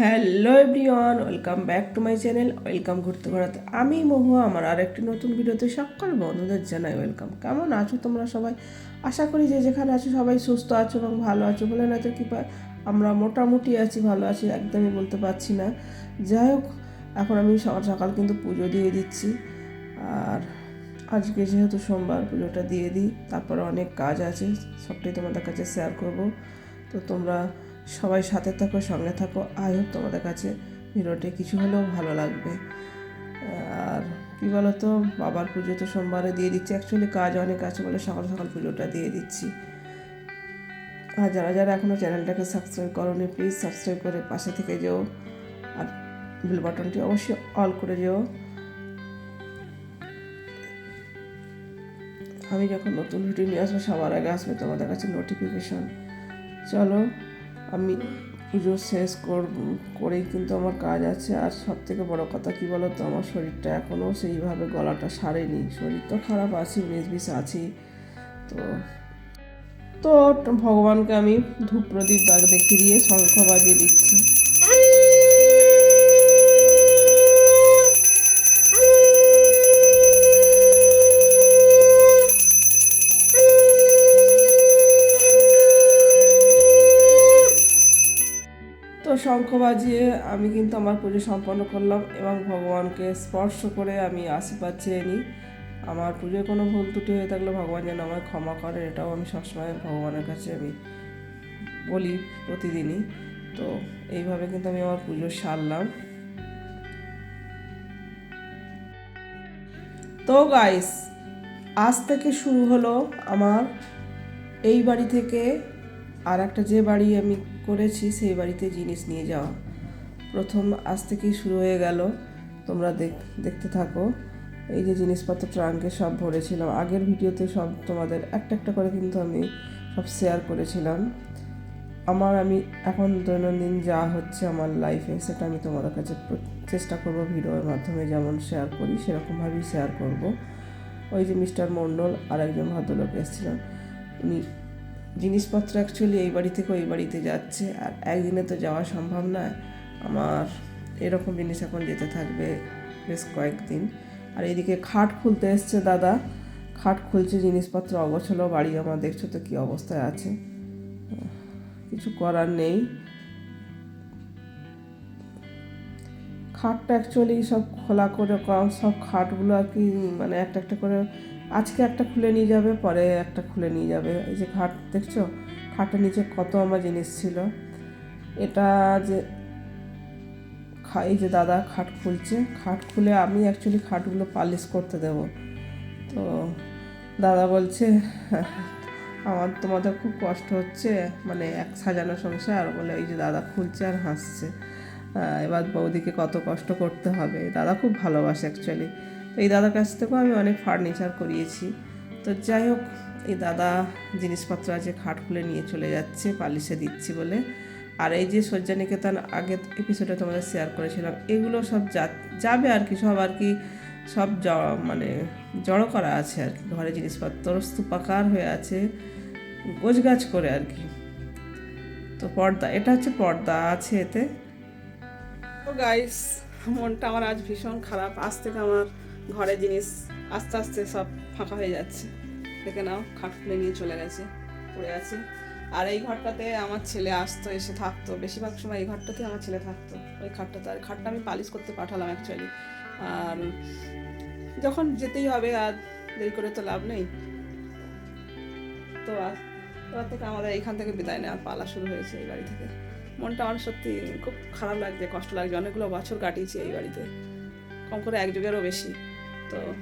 Hello everyone, welcome back to my channel, welcome ঘুরতে ঘোরাতে। আমি মহুয়া, আমার আরেকটি নতুন ভিডিওতে সকল বন্ধুদের জানাই ওয়েলকাম। কেমন আছো তোমরা সবাই? আশা করি যে যেখানে আছো সবাই সুস্থ আছো এবং ভালো আছো বলে না তো কি আমরা মোটামুটি আছি, ভালো আছি, একদমই বলতে পারছি না। যাই হোক, এখন আমি সকাল সকাল কিন্তু পুজো দিয়ে দিচ্ছি। আর আজকে যেহেতু সোমবার, পুজোটা দিয়ে দিই, তারপরে অনেক কাজ আছে, সবটাই তোমাদের কাছে শেয়ার করব। তো তোমরা সবাই সাথে থাকো সঙ্গে থাকো। আই হোপ তোমাদের কাছে ভিডিওটি কিছু হলেও ভালো লাগবে। আর কি বলতো, বাবার পুজো তো সোমবারে দিয়ে দিচ্ছি। অ্যাকচুয়ালি কাজ অনেক আছে বলে সকাল সকাল পুজোটা দিয়ে দিচ্ছি। আর যারা যারা এখনও চ্যানেলটাকে সাবস্ক্রাইব করোনি প্লিজ সাবস্ক্রাইব করে পাশে থেকে যেও। আর বেল বাটনটি অবশ্যই অল করে যেও। আমি যখন নতুন ভিডিও নিয়ে আসব, সবার আগে আসবে তোমাদের কাছে নোটিফিকেশন চলো। আমি পুজো শেষ করব, করেই কিন্তু আমার কাজ আছে। আর সব থেকে বড়ো কথা কী বলো তো আমার শরীরটা এখনও সেইভাবে গলাটা সারেনি। শরীর তো খারাপ আছি বিষ আছি। তো তো ভগবানকে আমি ধূপ প্রদীপ দাগ দেখিয়ে দিয়ে শঙ্খ বাজিয়ে দিচ্ছি। শঙ্খ বাজিয়ে আমি কিন্তু আমার পুজো সম্পন্ন করলাম এবং ভগবানকে স্পর্শ করে আমি আশীর্বাদ চেয়ে নিই। আমার পুজোয় কোনো ভুল ত্রুটি হয়ে থাকলে ভগবান যেন আমায় ক্ষমা করেন, এটাও আমি সবসময় ভগবানের কাছে আমি বলি প্রতিদিনই। তো এইভাবে কিন্তু আমি আমার পুজো সারলাম। তো গাইস আজ থেকে শুরু হলো আমার এই বাড়ি থেকে আর একটা যে বাড়ি আমি করেছি সেই বাড়িতে জিনিস নিয়ে যাওয়া। প্রথম আজ থেকেই শুরু হয়ে গেল। তোমরা দেখ, দেখতে থাকো। এই যে জিনিসপত্র ট্রাঙ্কে সব ভরেছিলাম। আগের ভিডিওতে সব তোমাদের একটা একটা করে কিন্তু আমি সব শেয়ার করেছিলাম। আমার আমি এখন দৈনন্দিন যা হচ্ছে আমার লাইফে সেটা আমি তোমাদের কাছে চেষ্টা করব ভিডিওর মাধ্যমে যেমন শেয়ার করি, সেরকমভাবেই শেয়ার করব। ওই যে মিস্টার মণ্ডল আর একজন ভদ্রলোক এসেছিলেন। উনি জিনিসপত্র অ্যাকচুয়ালি এই বাড়ি থেকে ওই বাড়িতে যাচ্ছে। আর একদিনে তো যাওয়া সম্ভব নয়। আমার এরকম জিনিস এখন যেতে থাকবে বেশ কয়েকদিন। আর এইদিকে খাট খুলতে এসছে দাদা। খাট খুলছে, জিনিসপত্র অগোছলো বাড়ি আমার দেখছ তো কী অবস্থায় আছে। কিছু করার নেই। খাটটা অ্যাকচুয়ালি সব খোলা করে কম সব খাটগুলো আর কি মানে একটা একটা করে আজকে একটা খুলে নিয়ে যাবে, পরে একটা খুলে নিয়ে যাবে। এই যে খাট, দেখছ? খাটের নিচে কত আমার জিনিস ছিল। এটা যে এই যে দাদা খাট খুলছে। খাট খুলে আমি অ্যাকচুয়ালি খাটগুলো পালিশ করতে দেব। তো দাদা বলছে, আমার তোমাদের খুব কষ্ট হচ্ছে মানে এক সাজানো সংসার। বলে, এই যে দাদা খুলছে আর হাসছে। এবার বৌদিকে কত কষ্ট করতে হবে। দাদা খুব ভালোবাসে অ্যাকচুয়ালি তো এই দাদার কাছ থেকেও আমি অনেক ফার্নিচার করিয়েছি। তো যাই হোক, এই দাদা জিনিসপত্র আছে খাট খুলে নিয়ে চলে যাচ্ছে, পালিশে দিচ্ছি বলে। আর এই যে সজ্জানিকেতন আগের এপিসোডে তোমাদের শেয়ার করেছিলাম, এগুলো সব যাবে আর কি, সব আর কি, সব জ- মানে জড়ো করা আছে আর কি, ঘরে জিনিসপত্র স্তূপাকার হয়ে আছে, গোছগাছ করে আর কি। তো পর্দা, এটা হচ্ছে পর্দা আছে এতে। গাইস মনটা আমার আজ ভীষণ খারাপ, আজ থেকে আমার ঘরে জিনিস আস্তে আস্তে সব ফাঁকা হয়ে যাচ্ছে। দেখে নাও, খাট খুলে নিয়ে চলে গেছে, পড়ে আছে। আর এই ঘরটাতে আমার ছেলে আসতো, এসে থাকতো। বেশিরভাগ সময় এই ঘরটাতে আমার ছেলে থাকতো, ওই খাটটাতে। আর খাটটা আমি পালিশ করতে পাঠালাম অ্যাকচুয়ালি আর যখন যেতেই হবে আর দেরি করে তো লাভ নেই। তো এবার থেকে আমাদের এইখান থেকে বিদায় নেওয়ার পালা শুরু হয়েছে এই বাড়ি থেকে। মনটা আমার সত্যি খুব খারাপ লাগছে, কষ্ট লাগছে। অনেকগুলো বছর কাটিয়েছি এই বাড়িতে। কম করে এক যুগেরও বেশি। তো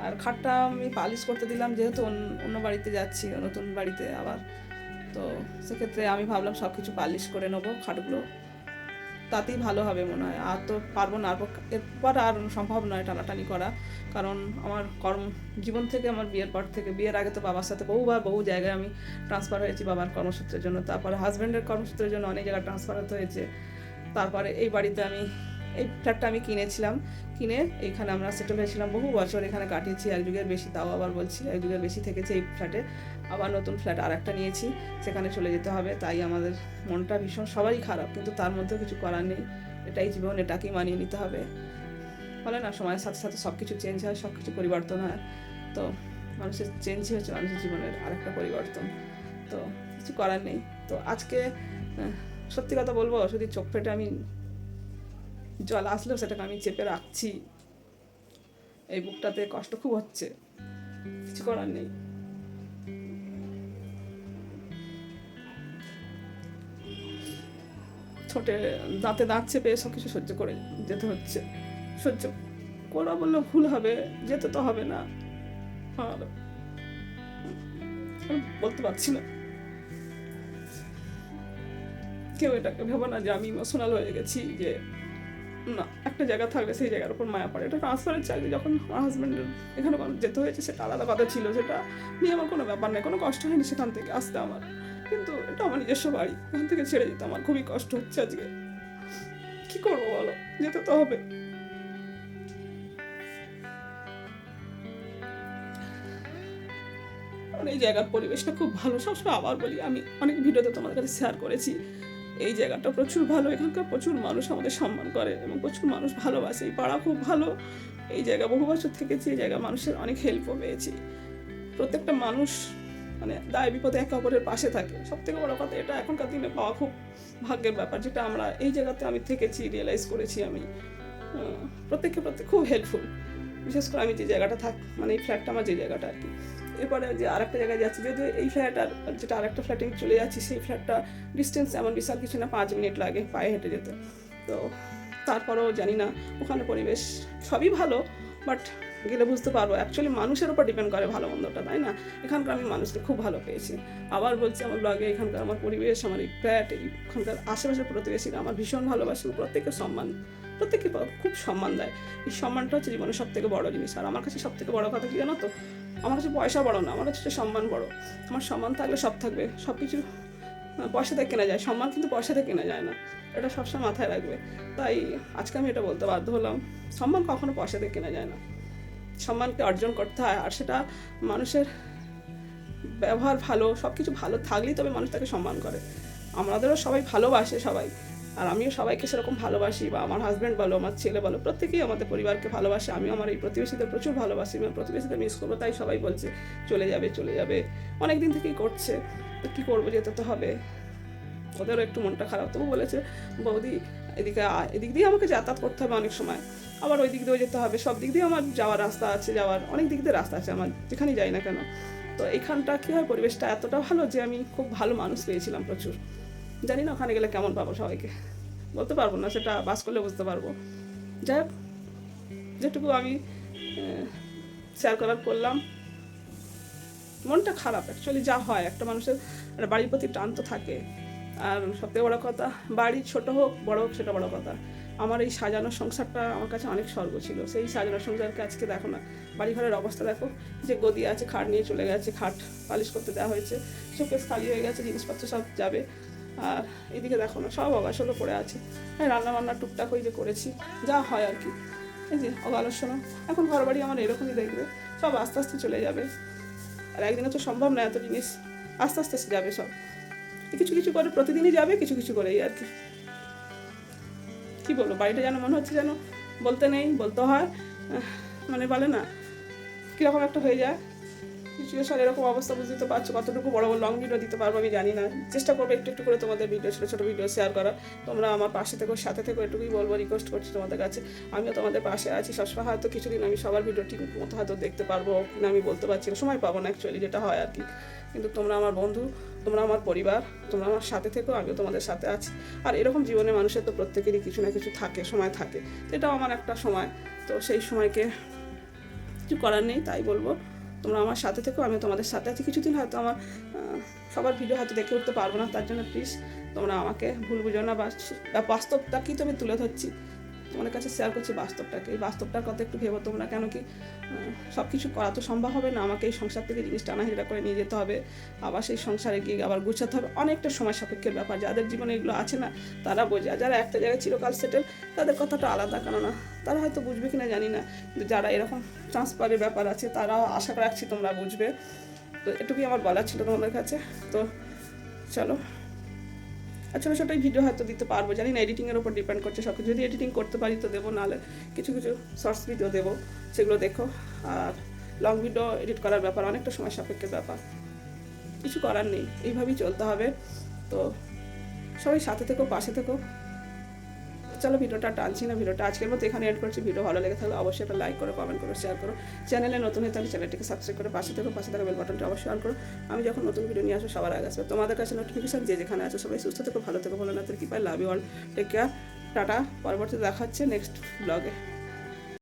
আর খাটটা আমি পালিশ করতে দিলাম যেহেতু অন্য- বাড়িতে যাচ্ছি নতুন বাড়িতে আবার। তো সেক্ষেত্রে আমি ভাবলাম সব কিছু পালিশ করে নেব খাটগুলো। তাতেই ভালো হবে মনে হয়। আর তো পারব না এরপর আর সম্ভব নয় টানাটানি করা। কারণ আমার কর্ম জীবন থেকে আমার বিয়ের পর থেকে বিয়ের আগে তো বাবার সাথে বহুবার বহু জায়গায় আমি ট্রান্সফার হয়েছি বাবার কর্মসূত্রের জন্য। তারপরে হাজব্যান্ডের কর্মসূত্রের জন্য অনেক জায়গায় ট্রান্সফার হতে হয়েছে। তারপরে এই বাড়িতে আমি এই ফ্ল্যাটটা আমি কিনেছিলাম। কিনে এইখানে আমরা সেটেল হয়েছিলাম বহু বছর, এখানে কাটিয়েছি, এক যুগের বেশি তাও আবার বলছি, এক যুগের বেশি থেকেছে এই ফ্ল্যাটে আবার নতুন ফ্ল্যাট আর একটা নিয়েছি, সেখানে চলে যেতে হবে, তাই আমাদের মনটা ভীষণ, সবারই খারাপ, কিন্তু তার মধ্যেও কিছু করার নেই। এটাই জীবন, এটাকেই মানিয়ে নিতে হবে। বলে না, সময়ের সাথে সাথে সব কিছু চেঞ্জ হয় সব কিছু পরিবর্তন হয়। তো মানুষের চেঞ্জই হচ্ছে মানুষের জীবনের আরেকটা পরিবর্তন। তো কিছু করার নেই। তো আজকে সত্যি কথা বলব শুধু চোখ ফেটে আমি জল আসলেও সেটাকে আমি চেপে রাখছি। এই বুকটাতে কষ্ট খুব হচ্ছে। কিছু করার নেই। ছোটে দাঁতে দাঁত চেপে সব কিছু সহ্য করে যেতে হচ্ছে। সহ্য করা বললে ভুল হবে, যেতে তো হবে না। আর বলতে পারছি না। কেউ এটাকে ভেবো না যে আমি ইমোশনাল হয়ে গেছি, যে না, একটা জায়গা থাকলে সেই জায়গার উপর মায়া পড়ে। এটা ট্রান্সফারের চাকরি যখন আমার হাজব্যান্ডের এখানে যেতে হয়েছে, সেটা আলাদা কথা ছিল, সেটা নিয়ে আমার কোনো ব্যাপার নেই, কোনো কষ্ট হয়নি সেখান থেকে আসতে আমার। কিন্তু এটা আমার নিজস্ব বাড়ি, এখান থেকে ছেড়ে যেতে আমার খুবই কষ্ট হচ্ছে আজকে। কি করব বলো? যেতে তো হবে। এই জায়গার পরিবেশটা খুব ভালো, সবসময় আবার বলি, আমি অনেক ভিডিওতে তোমাদের কাছে শেয়ার করেছি। এই জায়গাটা প্রচুর ভালো। এখানকার প্রচুর মানুষ আমাদের সম্মান করে এবং প্রচুর মানুষ ভালোবাসে। এই পাড়া খুব ভালো। এই জায়গা বহু বছর থেকেছি, এই জায়গা মানুষের অনেক হেল্পও পেয়েছি। প্রত্যেকটা মানুষ মানে দায় বিপদে একে অপরের পাশে থাকে। সব থেকে বড় কথা এটা, এখনকার দিনে পাওয়া খুব ভাগ্যের ব্যাপার, যেটা আমরা এই জায়গাতে আমি থেকেছি রিয়েলাইজ করেছি আমি। প্রত্যেককে প্রত্যেক, খুব হেল্পফুল বিশেষ করে আমি যে জায়গাটা থাক মানে এই ফ্ল্যাটটা আমার যে জায়গাটা আর কি। এরপরে যে আরেকটা জায়গায় যাচ্ছি, যদিও এই ফ্ল্যাট আর যেটা আরেকটা ফ্ল্যাটে চলে যাচ্ছি, সেই ফ্ল্যাটটা ডিস্টেন্স এমন বিশাল কিছু না, পাঁচ মিনিট লাগে পায়ে হেঁটে যেতে। তো তারপরেও জানি না, ওখানে পরিবেশ সবই ভালো বাট গেলে বুঝতে পারব অ্যাকচুয়ালি মানুষের উপর ডিপেন্ড করে ভালো মন্দটা, তাই না? এখানকার আমি মানুষকে খুব ভালো পেয়েছি। আবার বলছি আমার ব্লগে এখানকার আমার পরিবেশ, আমার এই ফ্ল্যাট এইখানকার আশেপাশের প্রতিবেশীরা আমার ভীষণ ভালোবাসে প্রত্যেকের সম্মান প্রত্যেকে খুব সম্মান দেয়। এই সম্মানটা হচ্ছে জীবনের সব থেকে বড় জিনিস, আর আমার কাছে সব থেকে বড় কথা কি জানো তো? আমার কাছে পয়সা বড় না, আমার কাছে সম্মান বড়। আমার সম্মান থাকলে সব থাকবে সব কিছু পয়সাতে কেনা যায়। সম্মান কিন্তু পয়সাতে কেনা যায় না, এটা সবসময় মাথায় রাখবে। তাই আজকে আমি এটা বলতে বাধ্য হলাম, সম্মান কখনো পয়সাতে কেনা যায় না। সম্মানকে অর্জন করতে হয়, আর সেটা মানুষের ব্যবহার ভালো সব কিছু ভালো থাকলেই তবে মানুষ তাকে সম্মান করে। আমাদেরও সবাই ভালোবাসে সবাই। আর আমিও সবাইকে সেরকম ভালোবাসি, বা আমার হাজব্যান্ড বলো, আমার ছেলে বলো, প্রত্যেকেই আমাদের পরিবারকে ভালোবাসে। আমিও আমার এই প্রতিবেশীদের প্রচুর ভালোবাসি আমি আমার প্রতিবেশীদের মিস করব, তাই সবাই বলছে, চলে যাবে চলে যাবে। অনেক দিন থেকেই করছে, তো কী করব, যেতে তো হবে। ওদেরও একটু মনটা খারাপ, তবু বলেছে, বৌদি, এদিকে এদিক দিয়ে আমাকে যাতায়াত করতে হবে অনেক সময়। আবার ওই দিক দিয়েও যেতে হবে। সব দিক দিয়ে আমার যাওয়ার রাস্তা আছে, যাওয়ার অনেক দিক দিয়ে রাস্তা আছে, আমার যেখানেই যাই না কেন। তো এখানটা কী হয়, পরিবেশটা এতটা ভালো যে আমি খুব ভালো মানুষ পেয়েছিলাম প্রচুর। জানি না ওখানে গেলে কেমন পাবো সবাইকে। বলতে পারব না, সেটা বাস করলে বুঝতে পারব। যাই হোক, যেটুকু আমি শেয়ার করার করলাম। মনটা খারাপ অ্যাকচুয়ালি যা হয়, একটা মানুষের বাড়ির প্রতি টান তো থাকে। আর সবথেকে বড় কথা, বাড়ি ছোট হোক, বড় হোক, সেটা বড় কথা। আমার এই সাজানো সংসারটা আমার কাছে অনেক স্বর্গ ছিল। সেই সাজানো সংসারকে আজকে দেখো না বাড়ি ঘরের অবস্থা দেখো। যে গদি আছে, খাট নিয়ে চলে গেছে, খাট পালিশ করতে দেওয়া হয়েছে, শোকেস খালি হয়ে গেছে, জিনিসপত্র সব যাবে। আর এদিকে দেখো না, সব অগাসলো পড়ে আছে। রান্না বান্না টুকটাক ওই যে করেছি, যা হয় আর কি। এই যে অগালস্যনা এখন ঘর বাড়ি আমার এরকমই দেখবে, সব আস্তে আস্তে চলে যাবে। আর একদিনে তো সম্ভব না এত জিনিস, আস্তে আস্তে যাবে সব। কিছু কিছু করে প্রতিদিনই যাবে, কিছু কিছু করেই আর কি। কি বলব, বাড়িটা যেন মনে হচ্ছে যেন বলতে নেই, বলতে হয় মানে বলে না, কীরকম একটা হয়ে যায়। সিচুয়েশন এরকম অবস্থা বুঝতে পারছ, কতটুকু বড় বড় লং ভিডিও দিতে পারব আমি জানি না। চেষ্টা করব একটু একটু করে তোমাদের ভিডিও ছোটো ছোটো ভিডিও শেয়ার করা তোমরা আমার পাশে থেকো, সাথে থেকো, এটুকুই বলব রিকোয়েস্ট করছি তোমাদের কাছে। আমিও তোমাদের পাশে আছি, সবসময় হয়তো কিছুদিন আমি সবার ভিডিও ঠিক মতো হয়তো দেখতে পারব কিনা আমি বলতে পারছি না, সময় পাবো না অ্যাকচুয়ালি যেটা হয় আর কি। কিন্তু তোমরা আমার বন্ধু, তোমরা আমার পরিবার, তোমরা আমার সাথে থেকো, আমিও তোমাদের সাথে আছি। আর এরকম জীবনে মানুষের তো প্রত্যেকেরই কিছু না কিছু থাকে, সময় থাকে। এটাও আমার একটা সময়। তো সেই সময়কে কিছু করার নেই, তাই বলব। তোমরা আমার সাথে থেকো, আমি তোমাদের সাথে আছি। কিছুদিন হয়তো আমার সবার ভিডিও হয়তো দেখে উঠতে পারব না, তার জন্য প্লিজ তোমরা আমাকে ভুল বুঝো না বা বাস্তবটা কি তুমি তুলে ধরছি। তোমাদের কাছে শেয়ার করছি বাস্তবটাকে। এই বাস্তবটার কথা একটু ভেবো তোমরা, কেন কি সব কিছু করা তো সম্ভব হবে না। আমাকে এই সংসার থেকে জিনিস টানাহিড়া করে নিয়ে যেতে হবে। আবার সেই সংসারে গিয়ে আবার গুছাতে হবে। অনেকটা সময় সাপেক্ষের ব্যাপার। যাদের জীবনে এগুলো আছে না, তারা বোঝে। যারা একটা জায়গায় চিরকাল সেটেল তাদের কথাটা আলাদা। কেননা, তারা হয়তো বুঝবে কিনা জানি না। কিন্তু যারা এরকম ট্রান্সফারের ব্যাপার আছে, তারাও আশা রাখছি তোমরা বুঝবে। তো এটুকুই আমার বলার ছিল তোমাদের কাছে। তো চলো। আর ছোটো ছোটো ভিডিও হয়তো দিতে পারব। জানি না এডিটিংয়ের ওপর ডিপেন্ড করছে সব কিছু যদি এডিটিং করতে পারি তো দেবো, নাহলে কিছু কিছু শর্টস ভিডিও দেবো, সেগুলো দেখো। আর লং ভিডিও এডিট করার ব্যাপার অনেকটা সময় সাপেক্ষের ব্যাপার। কিছু করার নেই, এইভাবেই চলতে হবে। তো সবাই সাথে থেকো, পাশে থেকো। চলো ভিডিওটা টানছি না, ভিডিওটা আজকের মতো এখানে এড করছি। ভিডিও ভালো লেগে থাকলে অবশ্যই একটা লাইক করো কমেন্ট করো শেয়ার করো। চ্যানেলে নতুন হয়ে থাকলে চ্যানেলটিকে সাবস্ক্রাইব করে পাশে থাকো, পাশে থাকা বেল বাটনটা অবশ্যই অন করো। আমি যখন নতুন ভিডিও নিয়ে আসব, সবার আগে আসবে। তোমাদের কাছে নোটিফিকেশন যে যেখানে আছো, সবাই সুস্থ থেকো, ভালো থেকো। ভালো না তোর কী পাই love you all take care tata. পরবর্তীতে দেখা হচ্ছে নেক্সট ব্লগে